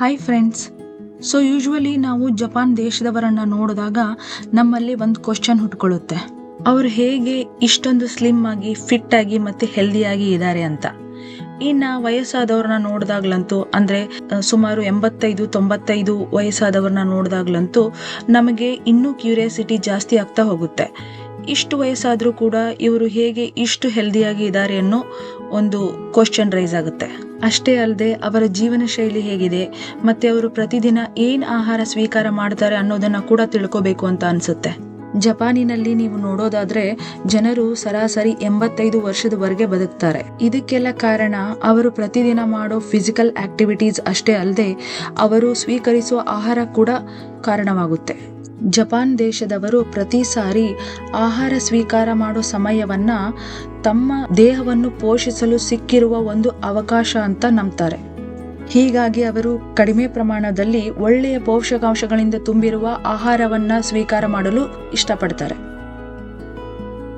Hi friends so usually ನಾವು Japan ದೇಶದವರನ್ನ ನೋಡಿದಾಗ ನಮ್ಮಲ್ಲಿ ಒಂದು ಕ್ವಶನ್ ಹುಟ್ಕೊಳ್ಳುತ್ತೆ. ಅವರು ಹೇಗೆ ಇಷ್ಟೊಂದು ಸ್ಲಿಮ್ ಆಗಿ ಫಿಟ್ ಆಗಿ ಮತ್ತೆ ಹೆಲ್ದಿಯಾಗಿ ಇದ್ದಾರೆ ಅಂತ. ಇನ್ನು ವಯಸ್ಸಾದವ್ರನ್ನ ನೋಡಿದಾಗ್ಲಂತೂ, ಅಂದ್ರೆ ಸುಮಾರು ಎಂಬತ್ತೈದು, ತೊಂಬತ್ತೈದು ವಯಸ್ಸಾದವ್ರನ್ನ ನೋಡಿದಾಗ್ಲಂತೂ ನಮಗೆ ಇನ್ನೂ ಕ್ಯೂರಿಯಾಸಿಟಿ ಜಾಸ್ತಿ ಆಗ್ತಾ ಹೋಗುತ್ತೆ. ಇಷ್ಟು ವಯಸ್ಸಾದರೂ ಕೂಡ ಇವರು ಹೇಗೆ ಇಷ್ಟು ಹೆಲ್ದಿಯಾಗಿ ಇದ್ದಾರೆ ಅನ್ನೋ ಒಂದು ಕ್ವಶನ್ ರೈಸ್ ಆಗುತ್ತೆ. ಅಷ್ಟೇ ಅಲ್ಲದೆ ಅವರ ಜೀವನ ಶೈಲಿ ಹೇಗಿದೆ, ಮತ್ತೆ ಅವರು ಪ್ರತಿದಿನ ಏನ್ ಆಹಾರ ಸ್ವೀಕಾರ ಮಾಡ್ತಾರೆ ಅನ್ನೋದನ್ನ ಕೂಡ ತಿಳ್ಕೋಬೇಕು ಅಂತ ಅನ್ಸುತ್ತೆ. ಜಪಾನಿನಲ್ಲಿ ನೀವು ನೋಡೋದಾದ್ರೆ ಜನರು ಸರಾಸರಿ ಎಂಬತ್ತೈದು ವರ್ಷದವರೆಗೆ ಬದುಕ್ತಾರೆ. ಇದಕ್ಕೆಲ್ಲ ಕಾರಣ ಅವರು ಪ್ರತಿದಿನ ಮಾಡೋ ಫಿಸಿಕಲ್ ಆಕ್ಟಿವಿಟೀಸ್ ಅಷ್ಟೇ ಅಲ್ಲದೆ ಅವರು ಸ್ವೀಕರಿಸುವ ಆಹಾರ ಕೂಡ ಕಾರಣವಾಗುತ್ತೆ. ಜಪಾನ್ ದೇಶದವರು ಪ್ರತಿ ಸಾರಿ ಆಹಾರ ಸ್ವೀಕಾರ ಮಾಡೋ ಸಮಯವನ್ನ ತಮ್ಮ ದೇಹವನ್ನು ಪೋಷಿಸಲು ಸಿಕ್ಕಿರುವ ಒಂದು ಅವಕಾಶ ಅಂತ ನಂಬ್ತಾರೆ. ಹೀಗಾಗಿ ಅವರು ಕಡಿಮೆ ಪ್ರಮಾಣದಲ್ಲಿ ಒಳ್ಳೆಯ ಪೋಷಕಾಂಶಗಳಿಂದ ತುಂಬಿರುವ ಆಹಾರವನ್ನ ಸ್ವೀಕಾರ ಮಾಡಲು ಇಷ್ಟಪಡ್ತಾರೆ.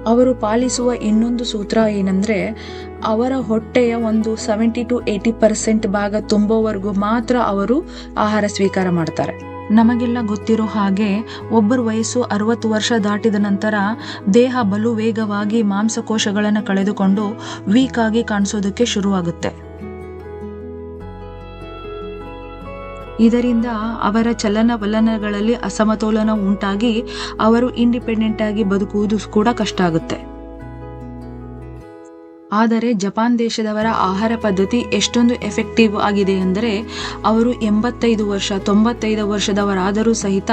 ಅವರು ಪಾಲಿಸುವ ಇನ್ನೊಂದು ಸೂತ್ರ ಏನಂದ್ರೆ, ಅವರ ಹೊಟ್ಟೆಯ ಒಂದು ಸೆವೆಂಟಿ ಟು ಏಯ್ಟಿ ಪರ್ಸೆಂಟ್ ಭಾಗ ತುಂಬೋವರೆಗೂ ಮಾತ್ರ ಅವರು ಆಹಾರ ಸ್ವೀಕಾರ ಮಾಡ್ತಾರೆ. ನಮಗೆಲ್ಲ ಗೊತ್ತಿರೋ ಹಾಗೆ ಒಬ್ಬರ ವಯಸ್ಸು ಅರವತ್ತು ವರ್ಷ ದಾಟಿದ ನಂತರ ದೇಹ ಬಲು ವೇಗವಾಗಿ ಮಾಂಸಕೋಶಗಳನ್ನು ಕಳೆದುಕೊಂಡು ವೀಕ್ ಆಗಿ ಕಾಣಿಸೋದಕ್ಕೆ ಶುರುವಾಗುತ್ತೆ. ಇದರಿಂದ ಅವರ ಚಲನವಲನಗಳಲ್ಲಿ ಅಸಮತೋಲನ ಉಂಟಾಗಿ ಅವರು ಇಂಡಿಪೆಂಡೆಂಟ್ ಆಗಿ ಬದುಕುವುದು ಕೂಡ ಕಷ್ಟ ಆಗುತ್ತೆ. ಆದರೆ ಜಪಾನ್ ದೇಶದವರ ಆಹಾರ ಪದ್ಧತಿ ಎಷ್ಟೊಂದು ಎಫೆಕ್ಟಿವ್ ಆಗಿದೆ ಎಂದರೆ ಅವರು ಎಂಬತ್ತೈದು ವರ್ಷ, ತೊಂಬತ್ತೈದು ವರ್ಷದವರಾದರೂ ಸಹಿತ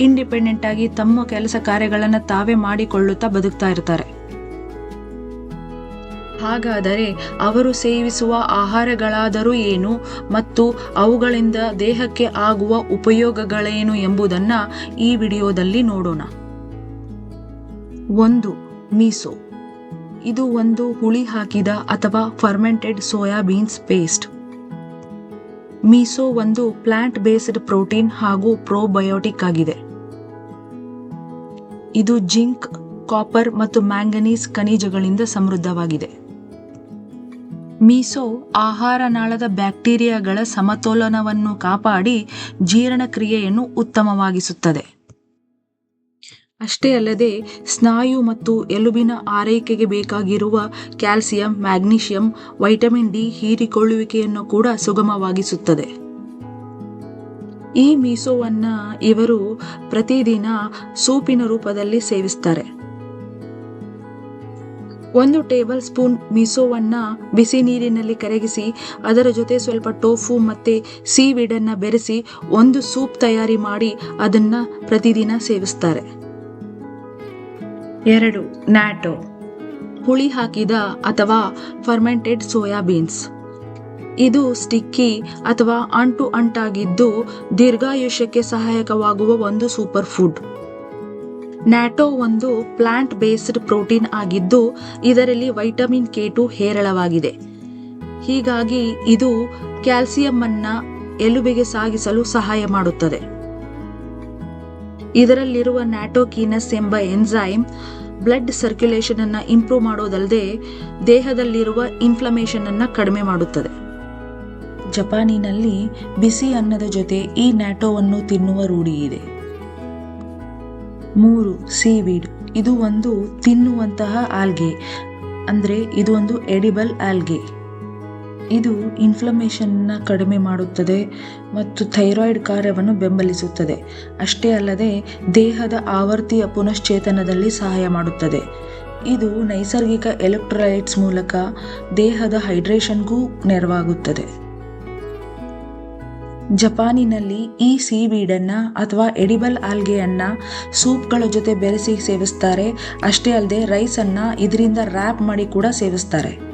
ಇಂಡಿಪೆಂಡೆಂಟ್ ಆಗಿ ತಮ್ಮ ಕೆಲಸ ಕಾರ್ಯಗಳನ್ನು ತಾವೇ ಮಾಡಿಕೊಳ್ಳುತ್ತಾ ಬದುಕ್ತಾ ಇರ್ತಾರೆ. ಹಾಗಾದರೆ ಅವರು ಸೇವಿಸುವ ಆಹಾರಗಳಾದರೂ ಏನು ಮತ್ತು ಅವುಗಳಿಂದ ದೇಹಕ್ಕೆ ಆಗುವ ಉಪಯೋಗಗಳೇನು ಎಂಬುದನ್ನು ಈ ವಿಡಿಯೋದಲ್ಲಿ ನೋಡೋಣ. ಒಂದು, ಮೀಸೋ. ಇದು ಒಂದು ಹುಳಿ ಹಾಕಿದ ಅಥವಾ ಫರ್ಮೆಂಟೆಡ್ ಸೋಯಾಬೀನ್ಸ್ ಪೇಸ್ಟ್ ಮೀಸೋ ಒಂದು ಪ್ಲಾಂಟ್ ಬೇಸ್ಡ್ ಪ್ರೋಟೀನ್ ಹಾಗೂ ಪ್ರೋಬಯೋಟಿಕ್ ಆಗಿದೆ. ಇದು ಜಿಂಕ್ ಕಾಪರ್ ಮತ್ತು ಮ್ಯಾಂಗನೀಸ್ ಖನಿಜಗಳಿಂದ ಸಮೃದ್ಧವಾಗಿದೆ. ಮೀಸೋ ಆಹಾರ ನಾಳದ ಬ್ಯಾಕ್ಟೀರಿಯಾಗಳ ಸಮತೋಲನವನ್ನು ಕಾಪಾಡಿ ಜೀರ್ಣಕ್ರಿಯೆಯನ್ನು ಉತ್ತಮವಾಗಿಸುತ್ತದೆ. ಅಷ್ಟೇ ಅಲ್ಲದೆ ಸ್ನಾಯು ಮತ್ತು ಎಲುಬಿನ ಆರೈಕೆಗೆ ಬೇಕಾಗಿರುವ ಕ್ಯಾಲ್ಸಿಯಂ, ಮ್ಯಾಗ್ನೀಷಿಯಂ, ವೈಟಮಿನ್ ಡಿ ಹೀರಿಕೊಳ್ಳುವಿಕೆಯನ್ನು ಕೂಡ ಸುಗಮವಾಗಿಸುತ್ತದೆ. ಈ ಮೀಸೋವನ್ನು ಇವರು ಪ್ರತಿದಿನ ಸೂಪಿನ ರೂಪದಲ್ಲಿ ಸೇವಿಸ್ತಾರೆ. ಒಂದು ಟೇಬಲ್ ಸ್ಪೂನ್ ಮೀಸೋವನ್ನು ಬಿಸಿ ನೀರಿನಲ್ಲಿ ಕರಗಿಸಿ, ಅದರ ಜೊತೆ ಸ್ವಲ್ಪ ಟೋಫು ಮತ್ತು ಸೀವೀಡನ್ನು ಬೆರೆಸಿ ಒಂದು ಸೂಪ್ ತಯಾರಿ ಮಾಡಿ ಅದನ್ನು ಪ್ರತಿದಿನ ಸೇವಿಸ್ತಾರೆ. ಎರಡು ನ್ಯಾಟೋ ಹುಳಿ ಹಾಕಿದ ಅಥವಾ ಫರ್ಮೆಂಟೆಡ್ ಸೋಯಾಬೀನ್ಸ್ ಇದು ಸ್ಟಿಕ್ಕಿ ಅಥವಾ ಅಂಟು ಅಂಟಾಗಿದ್ದು ದೀರ್ಘಾಯುಷ್ಯಕ್ಕೆ ಸಹಾಯಕವಾಗುವ ಒಂದು ಸೂಪರ್ ಫುಡ್ ನ್ಯಾಟೋ ಒಂದು ಪ್ಲಾಂಟ್ ಬೇಸ್ಡ್ ಪ್ರೋಟೀನ್ ಆಗಿದ್ದು ಇದರಲ್ಲಿ ವೈಟಮಿನ್ ಕೆ ಟು ಹೇರಳವಾಗಿದೆ. ಹೀಗಾಗಿ ಇದು ಕ್ಯಾಲ್ಸಿಯಂ ಅನ್ನ ಎಲುಬಿಗೆ ಸಾಗಿಸಲು ಸಹಾಯ ಮಾಡುತ್ತದೆ. ಇದರಲ್ಲಿರುವ ನ್ಯಾಟೋಕೀನಸ್ ಎಂಬ ಎನ್ಸೈಮ್ ಬ್ಲಡ್ ಸರ್ಕ್ಯುಲೇಷನ್ ಅನ್ನು ಇಂಪ್ರೂವ್ ಮಾಡೋದಲ್ಲದೆ ದೇಹದಲ್ಲಿರುವ ಇನ್ಫ್ಲಮೇಷನ್ ಅನ್ನು ಕಡಿಮೆ ಮಾಡುತ್ತದೆ. ಜಪಾನಿನಲ್ಲಿ ಬಿಸಿ ಅನ್ನದ ಜೊತೆ ಈ ನ್ಯಾಟೋವನ್ನು ತಿನ್ನುವ ರೂಢಿ ಇದೆ. ಮೂರು, ಸೀವೀಡ್. ಇದು ಒಂದು ತಿನ್ನುವಂತಹ ಆಲ್ಗೆ. ಅಂದರೆ ಇದು ಒಂದು ಎಡಿಬಲ್ ಆಲ್ಗೆ. ಇದು ಇನ್ಫ್ಲಮೇಷನ್ನ ಕಡಿಮೆ ಮಾಡುತ್ತದೆ ಮತ್ತು ಥೈರಾಯ್ಡ್ ಕಾರ್ಯವನ್ನು ಬೆಂಬಲಿಸುತ್ತದೆ. ಅಷ್ಟೇ ಅಲ್ಲದೆ, ದೇಹದ ಆವರ್ತಿಯ ಪುನಶ್ಚೇತನದಲ್ಲಿ ಸಹಾಯ ಮಾಡುತ್ತದೆ. ಇದು ನೈಸರ್ಗಿಕ ಎಲೆಕ್ಟ್ರೋಲೈಟ್ಸ್ ಮೂಲಕ ದೇಹದ ಹೈಡ್ರೇಷನ್ಗೂ ನೆರವಾಗುತ್ತದೆ. ಜಪಾನಿನಲ್ಲಿ ಈ ಸೀವೀಡನ್ನ ಅಥವಾ ಎಡಿಬಲ್ ಆಲ್ಗೆಯನ್ನು ಸೂಪ್ಗಳ ಜೊತೆ ಬೆರೆಸಿ ಸೇವಿಸ್ತಾರೆ. ಅಷ್ಟೇ ಅಲ್ಲದೆ ರೈಸನ್ನು ಇದರಿಂದ ರ್ಯಾಪ್ ಮಾಡಿ ಕೂಡ ಸೇವಿಸ್ತಾರೆ.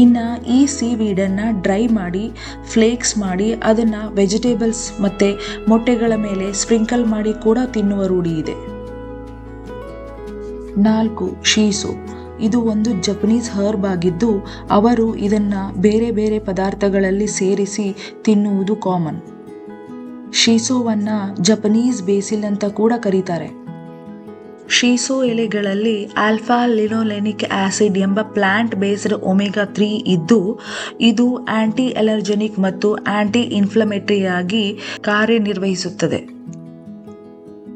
ಇನ್ನ ಈ ಸೀವೀಡನ್ನು ಡ್ರೈ ಮಾಡಿ ಫ್ಲೇಕ್ಸ್ ಮಾಡಿ, ಅದನ್ನು ವೆಜಿಟೇಬಲ್ಸ್ ಮತ್ತು ಮೊಟ್ಟೆಗಳ ಮೇಲೆ ಸ್ಪ್ರಿಂಕಲ್ ಮಾಡಿ ಕೂಡ ತಿನ್ನುವ ರೂಢಿ ಇದೆ. ನಾಲ್ಕು ಶೀಸು ಇದು ಒಂದು ಜಪನೀಸ್ ಹರ್ಬ್ ಆಗಿದ್ದು, ಅವರು ಇದನ್ನ ಬೇರೆ ಬೇರೆ ಪದಾರ್ಥಗಳಲ್ಲಿ ಸೇರಿಸಿ ತಿನ್ನುವುದು ಕಾಮನ್ ಶೀಸೋವನ್ನು ಜಪನೀಸ್ ಬೇಸಿಲ್ ಅಂತ ಕೂಡ ಕರೀತಾರೆ. ಶೀಸೋ ಎಲೆಗಳಲ್ಲಿ ಆಲ್ಫಾ ಲಿನೋಲೆನಿಕ್ ಆಸಿಡ್ ಎಂಬ ಪ್ಲಾಂಟ್ ಬೇಸ್ಡ್ ಒಮೆಗಾ ತ್ರೀ ಇದ್ದು, ಇದು ಆಂಟಿ ಅಲರ್ಜೆನಿಕ್ ಮತ್ತು ಆಂಟಿ ಇನ್ಫ್ಲಮೇಟರಿಯಾಗಿ ಕಾರ್ಯನಿರ್ವಹಿಸುತ್ತದೆ.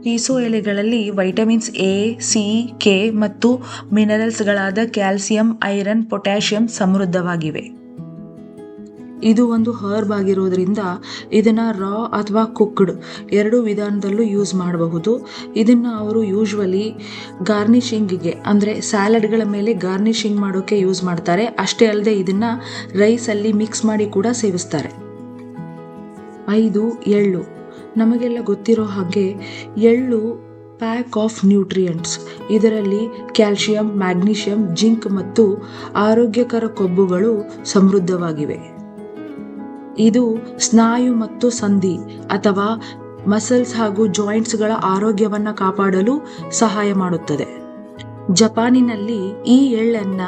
ಶೀಸೋ ಎಲೆಗಳಲ್ಲಿ ವೈಟಮಿನ್ಸ್ ಎ, ಸಿ, ಕೆ ಮತ್ತು ಮಿನರಲ್ಸ್ಗಳಾದ ಕ್ಯಾಲ್ಸಿಯಂ, ಐರನ್, ಪೊಟ್ಯಾಷಿಯಂ ಸಮೃದ್ಧವಾಗಿವೆ. ಇದು ಒಂದು ಹರ್ಬ್ ಆಗಿರೋದ್ರಿಂದ ಇದನ್ನ ರಾ ಅಥವಾ ಕುಕ್ಡ್ ಎರಡು ವಿಧಾನದಲ್ಲೂ ಯೂಸ್ ಮಾಡಬಹುದು. ಇದನ್ನ ಅವರು ಯೂಶ್ವಲಿ ಗಾರ್ನಿಶಿಂಗ್ಗೆ ಅಂದರೆ ಸ್ಯಾಲಡ್ಗಳ ಮೇಲೆ ಗಾರ್ನಿಶಿಂಗ್ ಮಾಡೋಕೆ ಯೂಸ್ ಮಾಡ್ತಾರೆ. ಅಷ್ಟೇ ಅಲ್ಲದೆ ಇದನ್ನ ರೈಸಲ್ಲಿ ಮಿಕ್ಸ್ ಮಾಡಿ ಕೂಡ ಸೇವಿಸ್ತಾರೆ. ಐದು, ಎಳ್ಳು. ನಮಗೆಲ್ಲ ಗೊತ್ತಿರೋ ಹಾಗೆ ಎಳ್ಳು ಪ್ಯಾಕ್ ಆಫ್ ನ್ಯೂಟ್ರಿಯೆಂಟ್ಸ್ ಇದರಲ್ಲಿ ಕ್ಯಾಲ್ಶಿಯಂ ಮ್ಯಾಗ್ನೀಷಿಯಂ ಜಿಂಕ್ ಮತ್ತು ಆರೋಗ್ಯಕರ ಕೊಬ್ಬುಗಳು ಸಮೃದ್ಧವಾಗಿವೆ. ಇದು ಸ್ನಾಯು ಮತ್ತು ಸಂಧಿ ಅಥವಾ ಮಸಲ್ಸ್ ಹಾಗೂ ಜಾಯಿಂಟ್ಸ್ಗಳ ಆರೋಗ್ಯವನ್ನು ಕಾಪಾಡಲು ಸಹಾಯ ಮಾಡುತ್ತದೆ. ಜಪಾನಿನಲ್ಲಿ ಈ ಎಳ್ಳನ್ನ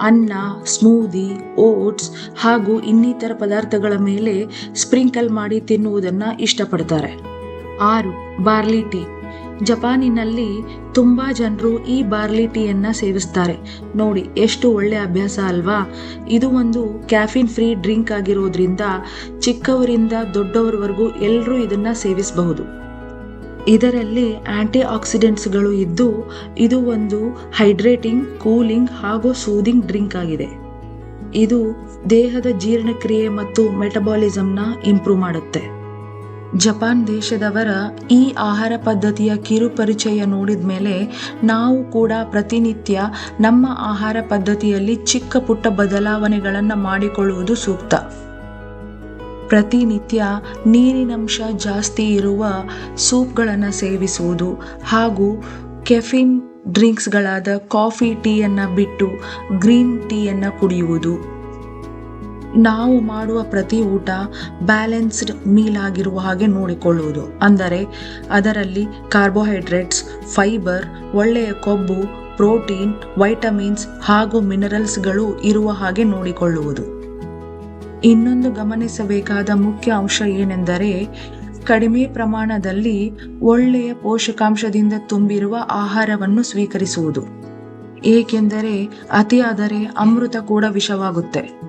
ಅನ್ನ ಸ್ಮೂದಿ ಓಟ್ಸ್ ಹಾಗೂ ಇನ್ನಿತರ ಪದಾರ್ಥಗಳ ಮೇಲೆ ಸ್ಪ್ರಿಂಕಲ್ ಮಾಡಿ ತಿನ್ನುವುದನ್ನ ಇಷ್ಟಪಡ್ತಾರೆ. ಆರು ಬಾರ್ಲಿ ಟೀ ಜಪಾನಿನಲ್ಲಿ ತುಂಬ ಜನರು ಈ ಬಾರ್ಲಿ ಟೀಯನ್ನು ಸೇವಿಸ್ತಾರೆ. ನೋಡಿ, ಎಷ್ಟು ಒಳ್ಳೆ ಅಭ್ಯಾಸ ಅಲ್ವಾ? ಇದು ಒಂದು ಕ್ಯಾಫಿನ್ ಫ್ರೀ ಡ್ರಿಂಕ್ ಆಗಿರೋದ್ರಿಂದ ಚಿಕ್ಕವರಿಂದ ದೊಡ್ಡವರವರೆಗೂ ಎಲ್ಲರೂ ಇದನ್ನ ಸೇವಿಸಬಹುದು. ಇದರಲ್ಲಿ ಆಂಟಿ ಆಕ್ಸಿಡೆಂಟ್ಸ್ಗಳು ಇದ್ದು, ಇದು ಒಂದು ಹೈಡ್ರೇಟಿಂಗ್, ಕೂಲಿಂಗ್ ಹಾಗೂ ಸೂದಿಂಗ್ ಡ್ರಿಂಕ್ ಆಗಿದೆ. ಇದು ದೇಹದ ಜೀರ್ಣಕ್ರಿಯೆ ಮತ್ತು ಮೆಟಬಾಲಿಸಮ್ನ ಇಂಪ್ರೂವ್ ಮಾಡುತ್ತೆ. ಜಪಾನ್ ದೇಶದವರ ಈ ಆಹಾರ ಪದ್ಧತಿಯ ಕಿರುಪರಿಚಯ ನೋಡಿದ ಮೇಲೆ ನಾವು ಕೂಡ ಪ್ರತಿನಿತ್ಯ ನಮ್ಮ ಆಹಾರ ಪದ್ಧತಿಯಲ್ಲಿ ಚಿಕ್ಕ ಪುಟ್ಟ ಬದಲಾವಣೆಗಳನ್ನು ಮಾಡಿಕೊಳ್ಳುವುದು ಸೂಕ್ತ. ಪ್ರತಿನಿತ್ಯ ನೀರಿನಂಶ ಜಾಸ್ತಿ ಇರುವ ಸೂಪ್ಗಳನ್ನು ಸೇವಿಸುವುದು ಹಾಗೂ ಕೆಫಿನ್ ಡ್ರಿಂಕ್ಸ್ಗಳಾದ ಕಾಫಿ ಟೀಯನ್ನು ಬಿಟ್ಟು ಗ್ರೀನ್ ಟೀಯನ್ನು ಕುಡಿಯುವುದು. ನಾವು ಮಾಡುವ ಪ್ರತಿ ಊಟ ಬ್ಯಾಲೆನ್ಸ್ಡ್ ಮೀಲ್ ಆಗಿರುವ ಹಾಗೆ ನೋಡಿಕೊಳ್ಳುವುದು. ಅಂದರೆ ಅದರಲ್ಲಿ ಕಾರ್ಬೋಹೈಡ್ರೇಟ್ಸ್ ಫೈಬರ್ ಒಳ್ಳೆಯ ಕೊಬ್ಬು ಪ್ರೋಟೀನ್ ವೈಟಮಿನ್ಸ್ ಹಾಗೂ ಮಿನರಲ್ಸ್ಗಳು ಇರುವ ಹಾಗೆ ನೋಡಿಕೊಳ್ಳುವುದು. ಇನ್ನೊಂದು ಗಮನಿಸಬೇಕಾದ ಮುಖ್ಯ ಅಂಶ ಏನೆಂದರೆ ಕಡಿಮೆ ಪ್ರಮಾಣದಲ್ಲಿ ಒಳ್ಳೆಯ ಪೋಷಕಾಂಶದಿಂದ ತುಂಬಿರುವ ಆಹಾರವನ್ನು ಸ್ವೀಕರಿಸುವುದು. ಏಕೆಂದರೆ ಅತಿಯಾದರೆ ಅಮೃತ ಕೂಡ ವಿಷವಾಗುತ್ತೆ.